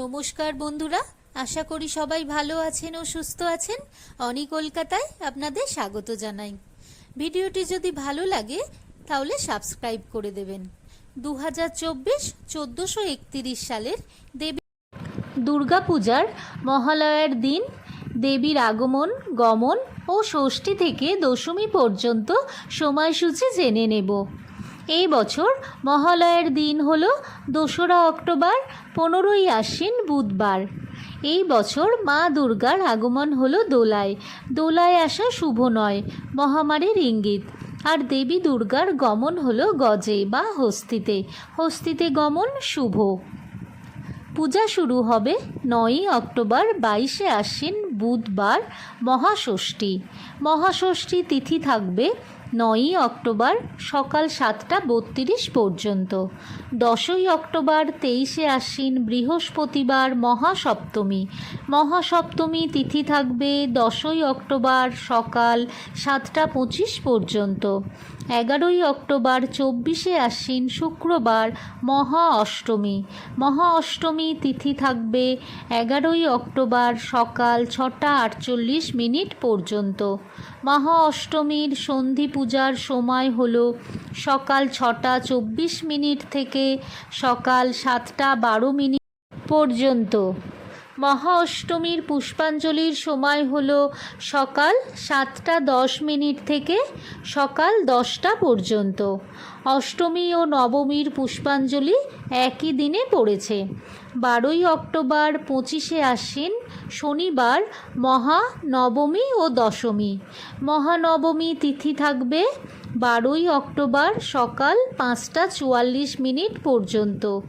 নমস্কার বন্ধুরা, আশা করি সবাই ভালো আছেন ও সুস্থ আছেন। অনি কলকাতায় আপনাদের স্বাগত জানাই। ভিডিওটি যদি ভালো লাগে, তাহলে সাবস্ক্রাইব করে দেবেন। দু হাজার চব্বিশ চোদ্দোশো একতিরিশ সালের দেবী দুর্গাপূজার মহালয়ার দিন দেবীর আগমন, গমন ও ষষ্ঠী থেকে দশমী পর্যন্ত সময়সূচি জেনে নেব। এই বছর মহালয়ের দিন হল দোসরা অক্টোবর, পনেরোই আশ্বিন বুধবার। এই বছর মা দুর্গার আগমন হলো দোলায়। দোলায় আসা শুভ নয়, মহামারীর ইঙ্গিত। আর দেবী দুর্গার গমন হলো গজে বা হস্তিতে। হস্তিতে গমন শুভ। পূজা শুরু হবে নয়ই অক্টোবর, বাইশে আশ্বিন বুধবার মহাষষ্ঠী। মহাষষ্ঠী তিথি থাকবে নয়ই অক্টোবর সকাল সাতটা বত্রিশ পর্যন্ত। দশই অক্টোবর তেইশে আশ্বিন বৃহস্পতিবার মহাসপ্তমী। মহাসপ্তমী তিথি থাকবে দশই অক্টোবর সকাল সাতটা পঁচিশ পর্যন্ত। এগারোই অক্টোবর চব্বিশে আশ্বিন শুক্রবার মহা অষ্টমী। মহা অষ্টমী তিথি থাকবে এগারোই অক্টোবর সকাল ছটা আটচল্লিশ মিনিট পর্যন্ত। মহা অষ্টমীর সন্ধি পূজার সময় হল সকাল ছটা চব্বিশ মিনিট থেকে সকাল সাতটা বারো মিনিট পর্যন্ত। মহা অষ্টমীর পুষ্পাঞ্জলির সময় হল সকাল সাতটা দশ মিনিট থেকে সকাল দশটা পর্যন্ত। অষ্টমী ও নবমীর পুষ্পাঞ্জলি একই দিনে পড়েছে। বারোই অক্টোবর পঁচিশে আশ্বিন শনিবার মহা নবমী ও দশমী। মহানবমী তিথি থাকবে বারোই অক্টোবর সকাল পাঁচটা চুয়াল্লিশ মিনিট পর্যন্ত।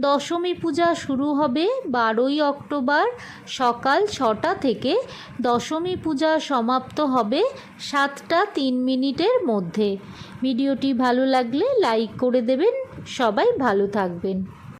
দশমী পূজা শুরু হবে বারোই অক্টোবর সকাল ছটা থেকে। দশমী পূজা সমাপ্ত হবে সাতটা তিন মিনিটের মধ্যে। ভিডিওটি ভালো লাগলে লাইক করে দেবেন। সবাই ভালো থাকবেন।